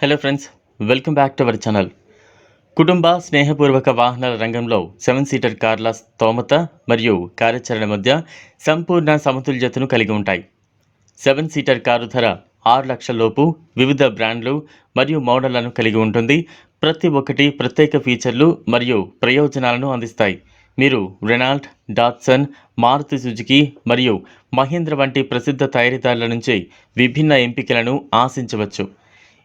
Hello friends welcome back to our channel కుటుంబ స్నేహపూర్వక వాహనాల రంగంలో సెవెన్ సీటర్ కార్ల స్తోమత మరియు కార్యాచరణ మధ్య సంపూర్ణ సమతుల్యతను కలిగి ఉంటాయి. సెవెన్ సీటర్ కారు ధర ఆరు లక్షల లోపు వివిధ బ్రాండ్లు మరియు మోడళ్ళను కలిగి ఉంటుంది. ప్రతి ఒక్కటి ప్రత్యేక ఫీచర్లు మరియు ప్రయోజనాలను అందిస్తాయి. మీరు రెనాల్ట్ డాట్సన్ మారుతి సుజుకి మరియు మహీంద్ర వంటి ప్రసిద్ధ తయారీదారుల నుంచి విభిన్న ఎంపికలను ఆశించవచ్చు.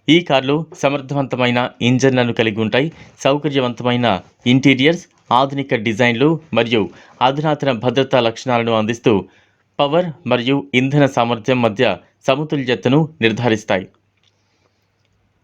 ఈ కార్లు సమర్థవంతమైన ఇంజన్లను కలిగి ఉంటాయి. సౌకర్యవంతమైన ఇంటీరియర్స్ ఆధునిక డిజైన్లు మరియు అధునాతన భద్రతా లక్షణాలను అందిస్తూ పవర్ మరియు ఇంధన సామర్థ్యం మధ్య సమతుల్యతను నిర్ధారిస్తాయి.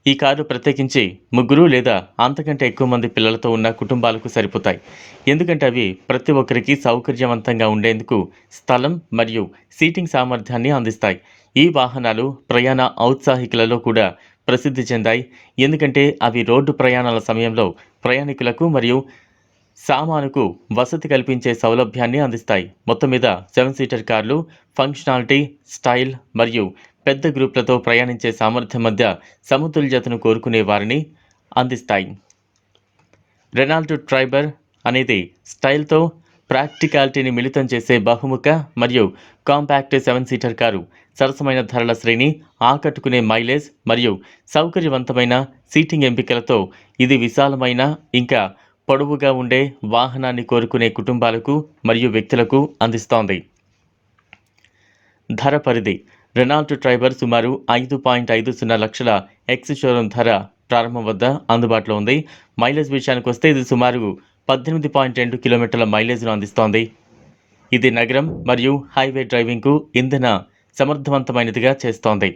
ఈ కారు ప్రత్యేకించి ముగ్గురు లేదా అంతకంటే ఎక్కువ మంది పిల్లలతో ఉన్న కుటుంబాలకు సరిపోతాయి. ఎందుకంటే అవి ప్రతి ఒక్కరికి సౌకర్యవంతంగా ఉండేందుకు స్థలం మరియు సీటింగ్ సామర్థ్యాన్ని అందిస్తాయి. ఈ వాహనాలు ప్రయాణ ఔత్సాహికులలో కూడా ప్రసిద్ధి చెందాయి. ఎందుకంటే అవి రోడ్డు ప్రయాణాల సమయంలో ప్రయాణికులకు మరియు సామానుకు వసతి కల్పించే సౌలభ్యాన్ని అందిస్తాయి. మొత్తం మీద సెవెన్ సీటర్ కార్లు ఫంక్షనాలిటీ స్టైల్ మరియు పెద్ద గ్రూప్లతో ప్రయాణించే సామర్థ్యం మధ్య సమతుల్యతను కోరుకునే వారిని అందిస్తాయి. రెనాల్డ్ ట్రైబర్ అనేది స్టైల్తో ప్రాక్టికాలిటీని మిళితం చేసే బహుముఖ మరియు కాంపాక్ట్ సెవెన్ సీటర్ కారు సరసమైన ధరల శ్రేణి ఆకట్టుకునే మైలేజ్ మరియు సౌకర్యవంతమైన సీటింగ్ ఎంపికలతో ఇది విశాలమైన ఇంకా పొడవుగా ఉండే వాహనాన్ని కోరుకునే కుటుంబాలకు మరియు వ్యక్తులకు అందిస్తోంది. ధర పరిధి రెనాల్ట్ ట్రైబర్ సుమారు ఐదు పాయింట్ ఐదు సున్నా లక్షల ఎక్స్ షోరూమ్ ధర ప్రారంభం వద్ద అందుబాటులో ఉంది. మైలేజ్ విషయానికి వస్తే ఇది సుమారు పద్దెనిమిది పాయింట్ రెండు కిలోమీటర్ల మైలేజ్ను అందిస్తోంది. ఇది నగరం మరియు హైవే డ్రైవింగ్కు ఇంధన సమర్థవంతమైనదిగా చేస్తోంది.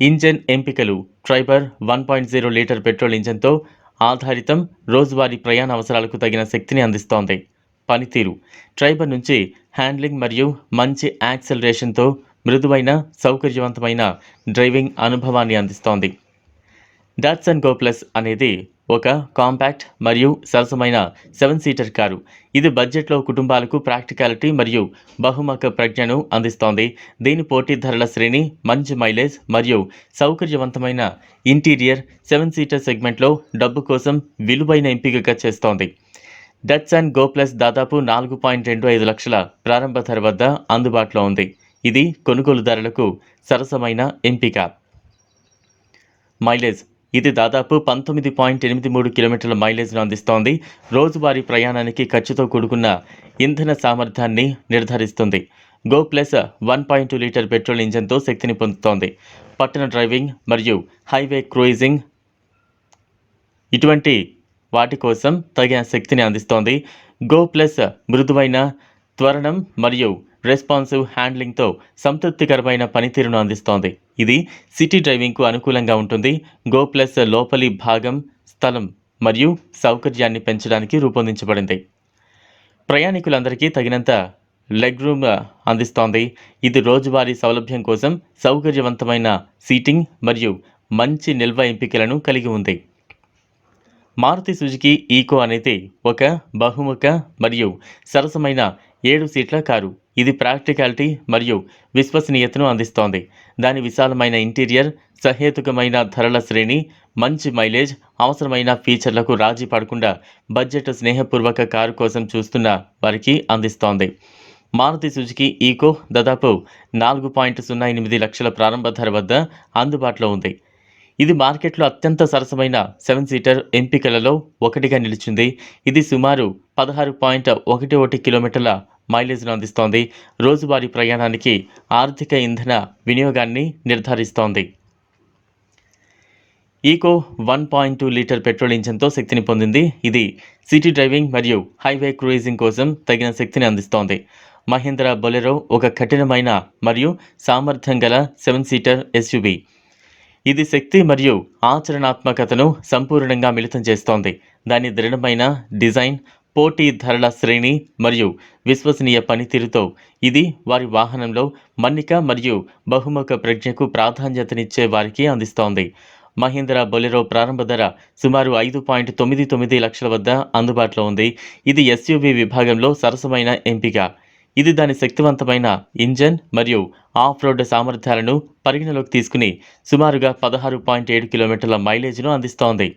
ఇంజన్ ఎంపికలు Triber one point zero litre petrol ఇంజన్తో ఆధారితం రోజువారీ ప్రయాణ అవసరాలకు తగిన శక్తిని అందిస్తోంది. పనితీరు ట్రైబర్ నుంచి హ్యాండ్లింగ్ మరియు మంచి యాక్సలరేషన్తో మృదువైన సౌకర్యవంతమైన డ్రైవింగ్ అనుభవాన్ని అందిస్తోంది. డాట్సన్ గో ప్లస్ అనేది ఒక కాంపాక్ట్ మరియు సరసమైన సెవెన్ సీటర్ కారు. ఇది బడ్జెట్లో కుటుంబాలకు ప్రాక్టికాలిటీ మరియు బహుముఖ ప్రజ్ఞను అందిస్తోంది. దీని పోటీ ధరల శ్రేణి మంచి మైలేజ్ మరియు సౌకర్యవంతమైన ఇంటీరియర్ సెవెన్ సీటర్ సెగ్మెంట్లో డబ్బు కోసం విలువైన ఎంపికగా చేస్తోంది. అండ్ గో ప్లస్ దాదాపు నాలుగు పాయింట్ రెండు ఐదు లక్షల ప్రారంభ ధర వద్ద అందుబాటులో ఉంది. ఇది కొనుగోలుదారులకు సరసమైన ఎంపిక. మైలేజ్ ఇది దాదాపు పంతొమ్మిది పాయింట్ ఎనిమిది మూడు కిలోమీటర్ల మైలేజ్ను అందిస్తోంది. రోజువారీ ప్రయాణానికి ఖర్చుతో కూడుకున్న ఇంధన సామర్థ్యాన్ని నిర్ధారిస్తుంది. Go plus one point two litre petrol ఇంజన్తో శక్తిని పొందుతోంది. పట్టణ డ్రైవింగ్ మరియు హైవే క్రూయిజింగ్ ఇటువంటి వాటి కోసం తగిన శక్తిని అందిస్తోంది. గో ప్లస్ మృదువైన త్వరణం మరియు రెస్పాన్సివ్ హ్యాండ్లింగ్తో సంతృప్తికరమైన పనితీరును అందిస్తోంది. ఇది సిటీ డ్రైవింగ్కు అనుకూలంగా ఉంటుంది. గో ప్లస్ లోపలి భాగం స్థలం మరియు సౌకర్యాన్ని పెంచడానికి రూపొందించబడింది. ప్రయాణికులందరికీ తగినంత లెగ్ రూమ్ అందిస్తోంది. ఇది రోజువారీ సౌలభ్యం కోసం సౌకర్యవంతమైన సీటింగ్ మరియు మంచి నిల్వ ఎంపికలను కలిగి ఉంది. మారుతి సుజుకి ఈకో అనేది ఒక బహుముఖ మరియు సరసమైన ఏడు సీట్ల కారు. ఇది ప్రాక్టికాలిటీ మరియు విశ్వసనీయతను అందిస్తోంది. దాని విశాలమైన ఇంటీరియర్ సహేతుకమైన ధరల శ్రేణి మంచి మైలేజ్ అవసరమైన ఫీచర్లకు రాజీ పడకుండా బడ్జెట్ స్నేహపూర్వక కారు కోసం చూస్తున్న వారికి అందిస్తోంది. మారుతి సుజుకి ఈకో దాదాపు నాలుగు పాయింట్ సున్నా ఎనిమిది లక్షల ప్రారంభ ధర వద్ద అందుబాటులో ఉంది. ఇది మార్కెట్లో అత్యంత సరసమైన సెవెన్ సీటర్ ఎంపికలలో ఒకటిగా నిలిచింది. ఇది సుమారు పదహారు పాయింట్ ఒకటి ఒకటి కిలోమీటర్ల మైలేజ్ను అందిస్తోంది. రోజువారీ ప్రయాణానికి ఆర్థిక ఇంధన వినియోగాన్ని నిర్ధారిస్తోంది. Eeco one point two litre petrol ఇంజన్తో శక్తిని పొందింది. ఇది సిటీ డ్రైవింగ్ మరియు హైవే క్రూయిజింగ్ కోసం తగిన శక్తిని అందిస్తోంది. మహేంద్ర బొలెరో ఒక కఠినమైన మరియు సామర్థ్యం గల సెవెన్ సీటర్ ఎస్యూబీ ఇది శక్తి మరియు ఆచరణాత్మకతను సంపూర్ణంగా మిళితం చేస్తోంది. దాని దృఢమైన డిజైన్ పోటీ ధరల శ్రేణి మరియు విశ్వసనీయ పనితీరుతో ఇది వారి వాహనంలో మన్నిక మరియు బహుముఖ ప్రజ్ఞకు ప్రాధాన్యతనిచ్చే వారికి అందిస్తోంది. మహీంద్ర బొలెరో ప్రారంభ ధర సుమారు ఐదు పాయింట్ తొమ్మిది తొమ్మిది లక్షల వద్ద అందుబాటులో ఉంది. ఇది ఎస్యూవి విభాగంలో సరసమైన ఎంపిక. ఇది దాని శక్తివంతమైన ఇంజన్ మరియు ఆఫ్ రోడ్ సామర్థ్యాలను పరిగణలోకి తీసుకుని సుమారుగా పదహారు పాయింట్ ఏడు కిలోమీటర్ల మైలేజ్ను అందిస్తోంది.